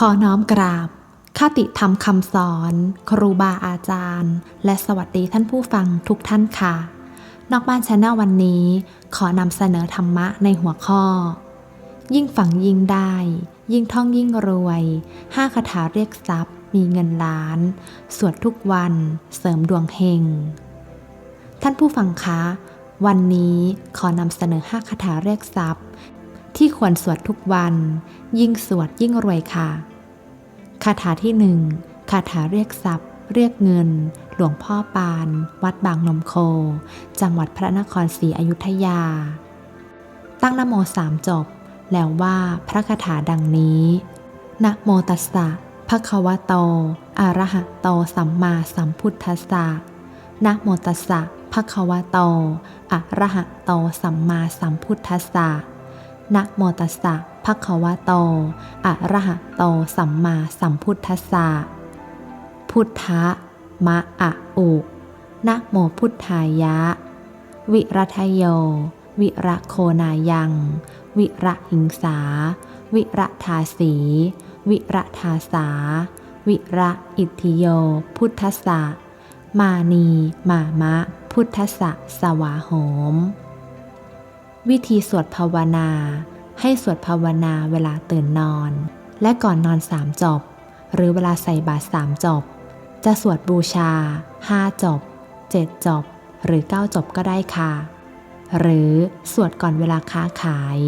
ขอน้อมกราบคติธรรมคำสอน ครูบาอาจารย์ และสวัสดีท่านผู้ฟังทุกท่านค่ะ นอกบ้านชาแนลวันนี้ ขอนำเสนอธรรมะในหัวข้อ ยิ่งฝังยิ่งได้ ยิ่งท่องยิ่งรวยห้าคาถาเรียกทรัพย์ มีเงินล้าน สวดทุกวัน เสริมดวงเฮง ท่านผู้ฟังคะ วันนี้ขอนำเสนอห้าคาถาเรียกทรัพย์ ที่ควรสวดทุกวัน ยิ่งสวดยิ่งรวยค่ะ คาถาที่หนึ่งคาถาเรียกทรัพย์ เรียกเงิน หลวงพ่อปาน วัดบางนมโค จังหวัดพระนครศรีอยุธยา ตั้งนโมสามจบ แล้วว่าพระคาถาดังนี้นะโมตัสสะภะคะวะโตอะระหะโตสัมมาสัมพุทธัสสะนะโมตัสสะภะคะวะโตอะระหะโตสัมมาสัมพุทธัสสะ นะโมตัสสะภะคะวะโต อะระหะโต สัมมาสัมพุทธัสสะ พุทธะ มะอะอุนะโมพุทธายะ วิรัทโย วิระโคนายัง วิระหิงสา วิระทาสี วิระทาสา วิระอิทิโย พุทธสสะมานี มามะ พุทธสสะสวาโหม วิธีสวดภาวนา ให้สวดภาวนาเวลาตื่นนอน และก่อนนอนสามจบ หรือเวลาใส่บาตรสามจบ จะสวดบูชาห้าจบเจ็ดจบ หรือเก้าจบก็ได้ค่ะ หรือสวดก่อนเวลาค้าขาย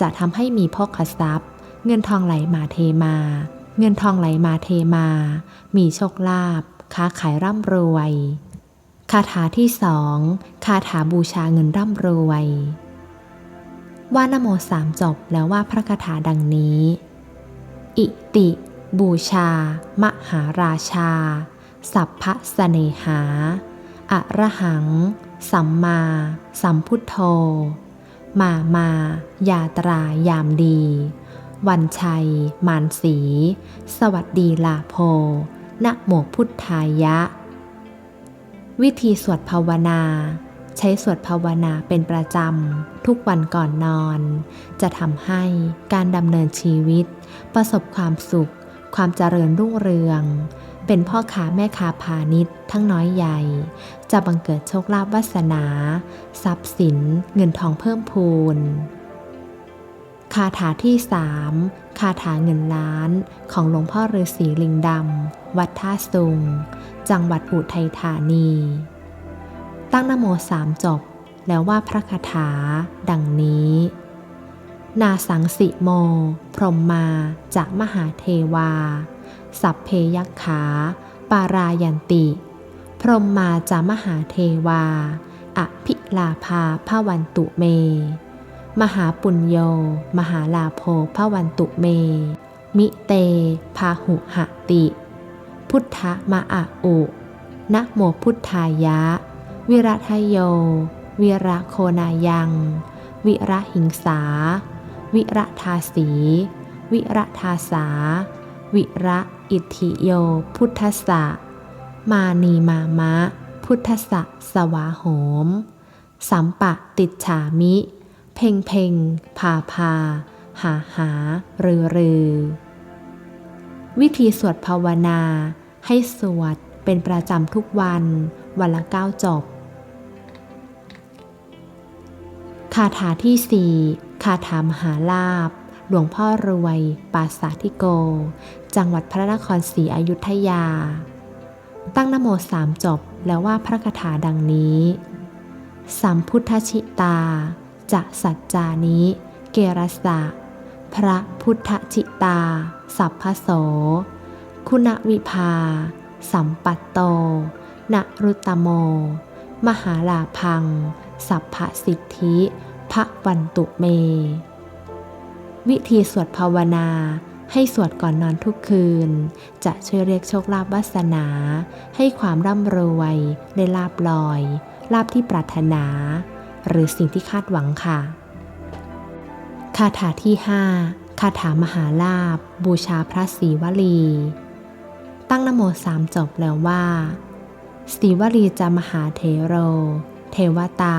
จะทำให้มีโภคทรัพย์ เงินทองไหลมาเทมา เงินทองไหลมาเทมา มีโชคลาภค้าขายร่ำรวยคาถาที่สองคาถาบูชาเงินร่ำรวย ว่านโมสามจบแล้วว่าพระคาถาดังนี้ อิติ บูชา มหาราชา สัพพะสเสนหา อะระหัง สัมมา สัมพุทโธ มามายาตรายามดี วันชัย มานสี สวัสดีลาโพนะโมพุทธายะ วิธีสวดภาวนา ใช้สวดภาวนาเป็นประจำ ทุกวันก่อนนอน จะทำให้การดำเนินชีวิต ประสบความสุข ความเจริญรุ่งเรือง เป็นพ่อค้าแม่ค้าพาณิชย์ทั้งน้อยใหญ่ จะบังเกิดโชคลาภวาสนา ทรัพย์สิน เงินทองเพิ่มพูนคาถาที่สามคาถาเงินล้านของหลวงพ่อฤาษีลิงดำ วัดท่าสุง จังหวัดอุทัยธานี ตั้งนโมสามจบ แล้วว่าพระคาถา ดังนี้ นาสังสิโม พรหมมาจากมหาเทวา สัพเพยักขา ปารายันติ พรหมมาจามหาเทวา อภิลาภาพวันตุเม มหาปุญโย มหาลาโภพวันตุเม มิเต พาหุหติ พุทธมะอะอุนะโมพุทธายะ วิรัทโย วิระโคนายัง วิระหิงสา วิระทาสี วิระทาสา วิระอิทิโย พุทธสะ มานีมามะ พุทธสสะสวาโหม สัมปะติดฉามิ เพ่งเพ่งพาพา หาหา รือรือ วิธีสวดภาวนาให้สวดเป็นประจำทุกวัน วันละเก้าจบ คาถาที่สี่คาถามหาลาบ หลวงพ่อรวย ปาสาธิโก จังหวัดพระนครศรีอยุธยา ตั้งนโมสามจบแล้วว่าพระคาถาดังนี้ สัมพุทธชิตา จะสัจจานิ เกรสะ พระพุทธชิตา สัพพโส คุณวิภา สัมปัตโต นรุตโม มหาลาพัง สัพพสิทธิ พระวันตุเม วิธีสวดภาวนาให้สวดก่อนนอนทุกคืน จะช่วยเรียกโชคลาภวาสนา ให้ความร่ำรวยได้ลาบลอยลาบที่ปรารถนา หรือสิ่งที่คาดหวังค่ะ คาถาที่ 5 คาถามหาลาบ บูชาพระศรีวลี ตั้งนโมสามจบแล้วว่าศรีวลีจะมหาเทโร เทวตา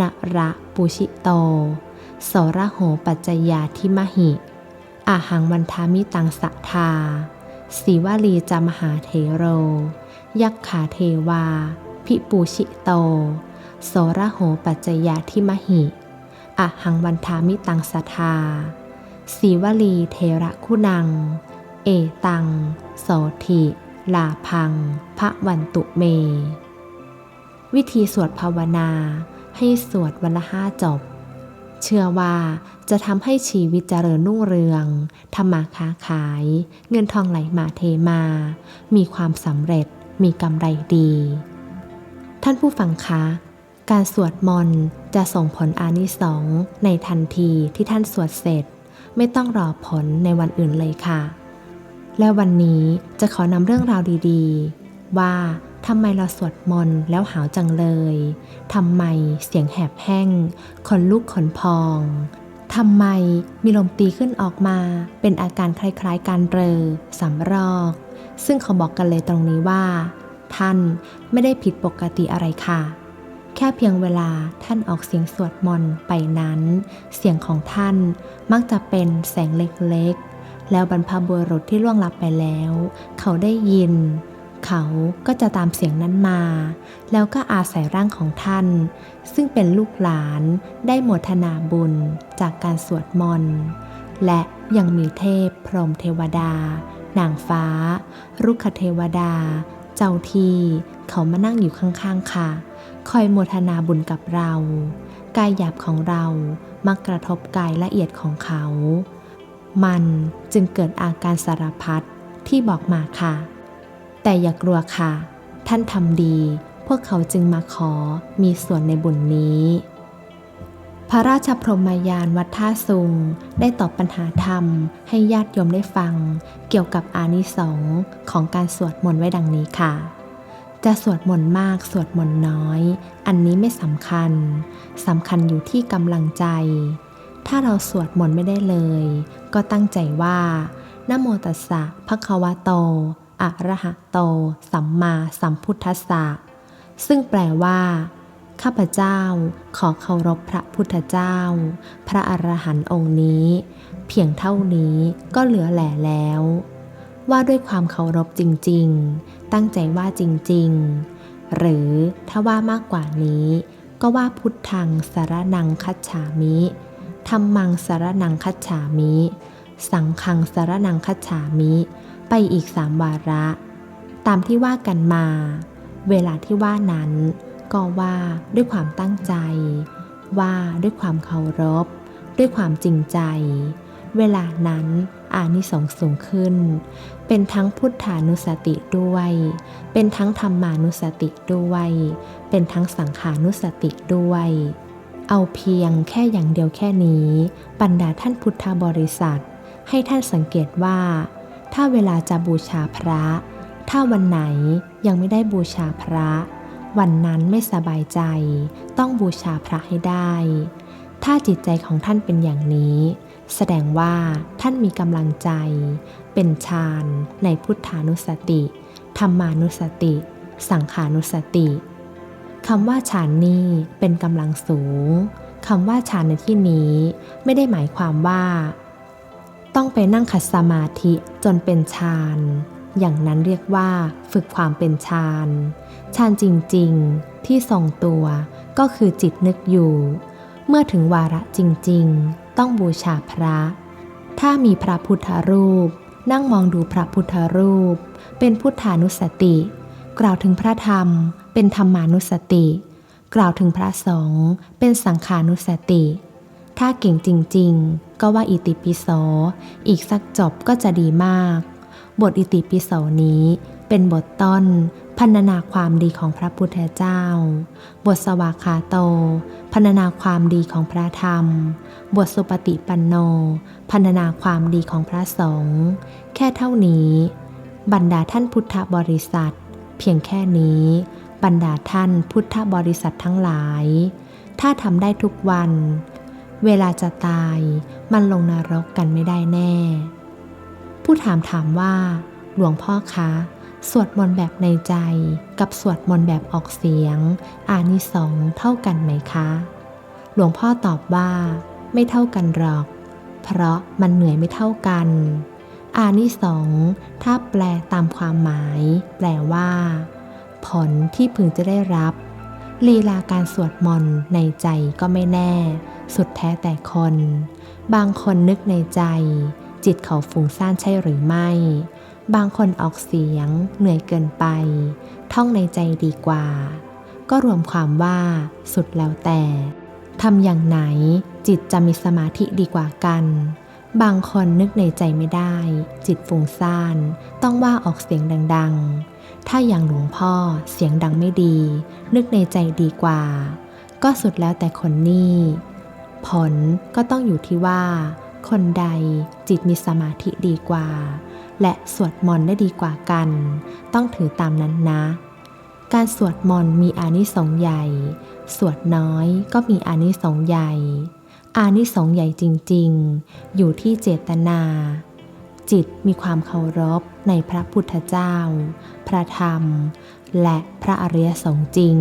นระปุชิโต โสระโหปัจจยาทิมหิ อาหังวันทามิตังสัทธาสีวลีจามหาเทโร ยักขาเทวา พิปูชิโต โสระโหปัจจยาทิมหิอาหังวันทามิตังสัทธาสีวลีเทระคุณัง เอตัง โสถิลาพัง พระวันตุเม วิธีสวดภาวนา ให้สวดวันละห้าจบ เชื่อว่าจะทำให้ชีวิตเจริญรุ่งเรืองทำมาค้าขาย เงินทองไหลมาเทมา มีความสำเร็จ มีกำไรดี ท่านผู้ฟังคะการสวดมนต์จะส่งผลอานิสงส์ในทันทีที่ท่านสวดเสร็จ ไม่ต้องรอผลในวันอื่นเลยค่ะ และวันนี้จะขอนำเรื่องราวดีๆ ว่า ทำไมเราสวดมนต์แล้วหาวจังเลย ทำไมเสียงแหบแห้ง ขนลุกขนพอง ทำไมมีลมตีขึ้นออกมา เป็นอาการคล้ายๆ การเรอสำรอก ซึ่งเขาบอกกันเลยตรงนี้ว่า ท่านไม่ได้ผิดปกติอะไรค่ะ แค่เพียงเวลาท่านออกเสียงสวดมนต์ไปนั้น เสียงของท่านมักจะเป็นแสงเล็กๆ แล้วบรรพบุรุษที่ล่วงลับไปแล้ว เขาได้ยิน เขาก็จะตามเสียงนั้นมา แล้วก็อาศัยร่างของท่าน ซึ่งเป็นลูกหลานได้โมทนาบุญจากการสวดมนต์ และยังมีเทพพรหมเทวดา นางฟ้า รุกขเทวดา เจ้าที่ เขามานั่งอยู่ข้างๆค่ะ คอยโมทนาบุญกับเรา กายหยาบของเรามักกระทบกายละเอียดของเขา มันจึงเกิดอาการสารพัดที่บอกมาค่ะ แต่อย่ากลัวค่ะ ท่านทำดี พวกเขาจึงมาขอมีส่วนในบุญนี้ พระราชพรหมยานวัดท่าซุง ได้ตอบปัญหาธรรมให้ญาติโยมได้ฟัง เกี่ยวกับอานิสงส์ของการสวดมนต์ไว้ดังนี้ค่ะจะสวดมนต์มากสวดมนต์น้อย อันนี้ไม่สำคัญสำคัญอยู่ที่กำลังใจ ถ้าเราสวดมนต์ไม่ได้เลย ก็ตั้งใจว่านโมตัสสะภะคะวะโต อะระหะโต สัมมาสัมพุทธัสสะ ซึ่งแปลว่า ข้าพเจ้าขอเคารพพระพุทธเจ้า พระอรหันต์องค์นี้ เพียงเท่านี้ก็เหลือแหล่แล้ว ว่าด้วยความเคารพจริง ๆ ตั้งใจว่าจริง ๆ หรือถ้าว่ามากกว่านี้ ก็ว่าพุทธังสารนังคัจฉามิธรรมังสารนังคัจฉามิ สังฆังสารนังคัจฉามิ ไปอีกสามวาระ ตามที่ว่ากันมา เวลาที่ว่านั้น ก็ว่าด้วยความตั้งใจ ว่าด้วยความเคารพ ด้วยความจริงใจ เวลานั้นอานิสงส์สูงขึ้น เป็นทั้งพุทธานุสติด้วย เป็นทั้งธรรมานุสติด้วย เป็นทั้งสังขานุสติด้วย เอาเพียงแค่อย่างเดียวแค่นี้ บรรดาท่านพุทธบริษัท ให้ท่านสังเกตว่า ถ้าเวลาจะบูชาพระ ถ้าวันไหนยังไม่ได้บูชาพระ วันนั้นไม่สบายใจ ต้องบูชาพระให้ได้ ถ้าจิตใจของท่านเป็นอย่างนี้ แสดงว่าท่านมีกำลังใจ เป็นฌานในพุทธานุสติ ธรรมานุสติ สังขานุสติคำว่าฌานนี้เป็นกำลังสูงคำว่าฌานในที่นี้ ไม่ได้หมายความว่า ต้องไปนั่งขัดสมาธิจนเป็นฌาน อย่างนั้นเรียกว่าฝึกความเป็นฌาน ฌานจริงๆ ที่ทรงตัวก็คือจิตนึกอยู่ เมื่อถึงวาระจริงๆ ต้องบูชาพระ ถ้ามีพระพุทธรูป นั่งมองดูพระพุทธรูป เป็นพุทธานุสติ กล่าวถึงพระธรรม เป็นธรรมานุสติ กล่าวถึงพระสงฆ์เป็นสังขานุสติ ถ้าเก่งจริง ๆ ก็ว่าอิติปิโส อีกสักจบก็จะดีมาก บทอิติปิโสนี้เป็นบทต้นพรรณนาความดีของพระพุทธเจ้า บทสวากขาโตพรรณนาความดีของพระธรรม บทสุปฏิปันโนพรรณนาความดีของพระสงฆ์แค่เท่านี้ บรรดาท่านพุทธบริษัท เพียงแค่นี้ บรรดาท่านพุทธบริษัททั้งหลาย ถ้าทำได้ทุกวัน เวลาจะตายมันลงนรกกันไม่ได้แน่ ผู้ถามถามว่า หลวงพ่อคะ สวดมนต์แบบในใจกับสวดมนต์แบบออกเสียง อานิสงส์เท่ากันไหมคะ หลวงพ่อตอบว่า ไม่เท่ากันหรอก เพราะมันเหนื่อยไม่เท่ากัน อานิสงส์ถ้าแปลตามความหมาย แปลว่า ผลที่พึงจะได้รับลีลาการสวดมนต์ในใจก็ไม่แน่ สุดแท้แต่คน บางคนนึกในใจ จิตเขาฟุ้งซ่านใช่หรือไม่ บางคนออกเสียง เหนื่อยเกินไป ท่องในใจดีกว่า ก็รวมความว่าสุดแล้วแต่ทำอย่างไหนจิตจะมีสมาธิดีกว่ากัน บางคนนึกในใจไม่ได้ จิตฟุ้งซ่าน ต้องว่าออกเสียงดังๆ ถ้าอย่างหลวงพ่อเสียงดังไม่ดี นึกในใจดีกว่า ก็สุดแล้วแต่คนนี่ ผลก็ต้องอยู่ที่ว่า คนใดจิตมีสมาธิดีกว่า และสวดมนต์ได้ดีกว่ากัน ต้องถือตามนั้นนะ การสวดมนต์มีอานิสงส์ใหญ่ สวดน้อยก็มีอานิสงส์ใหญ่ อานิสงส์ใหญ่จริงๆ อยู่ที่เจตนา จิตมีความเคารพในพระพุทธเจ้า พระธรรม และพระอริยสงฆ์จริง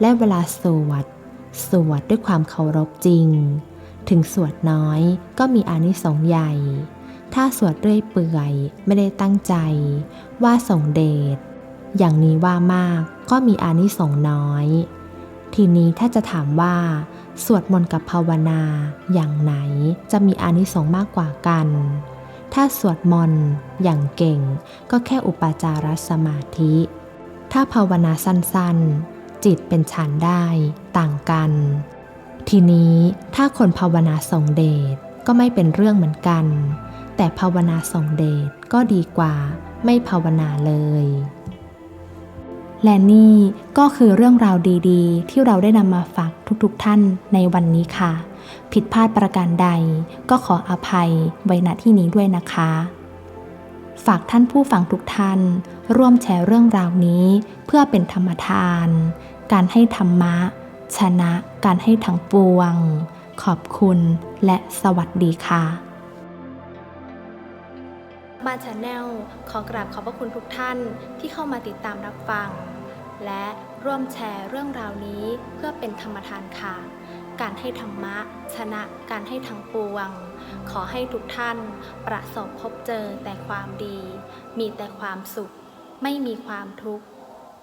และเวลาสวด สวดด้วยความเคารพจริง ถึงสวดน้อยก็มีอานิสงส์ใหญ่ ถ้าสวดเรื่อยเปื่อยไม่ได้ตั้งใจ ว่าส่งเดชอย่างนี้ว่ามากก็มีอานิสงส์น้อย ทีนี้ถ้าจะถามว่า สวดมนต์กับภาวนาอย่างไหนจะมีอานิสงส์มากกว่ากัน ถ้าสวดมนต์อย่างเก่งก็แค่อุปาจารสมาธิ ถ้าภาวนาสั้นๆ จิตเป็นฌานได้ต่างกัน ทีนี้ถ้าคนภาวนาส่งเดชก็ไม่เป็นเรื่องเหมือนกัน แต่ภาวนาส่งเดชก็ดีกว่าไม่ภาวนาเลย และนี่ก็คือเรื่องราวดีๆ ที่เราได้นำมาฝากทุกๆท่านในวันนี้ค่ะ ผิดพลาดประการใดก็ขออภัยไว้ณที่นี้ด้วยนะคะฝากท่านผู้ฟังทุกท่าน ร่วมแชร์เรื่องราวนี้เพื่อเป็นธรรมทาน การให้ธรรมะ ชนะการให้ทั้งปวง ขอบคุณและสวัสดีค่ะบ้าชาแนลขอกราบขอบพระคุณทุกท่านที่เข้ามาติดตามรับฟัง และร่วมแชร์เรื่องราวนี้เพื่อเป็นธรรมทานค่ะ การให้ธรรมะ ชนะการให้ทั้งปวง ขอให้ทุกท่านประสบพบเจอแต่ความดี มีแต่ความสุข ไม่มีความทุกข์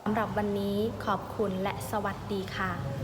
ำหรับวันนี้ขอบคุณและสวัสดีค่ะ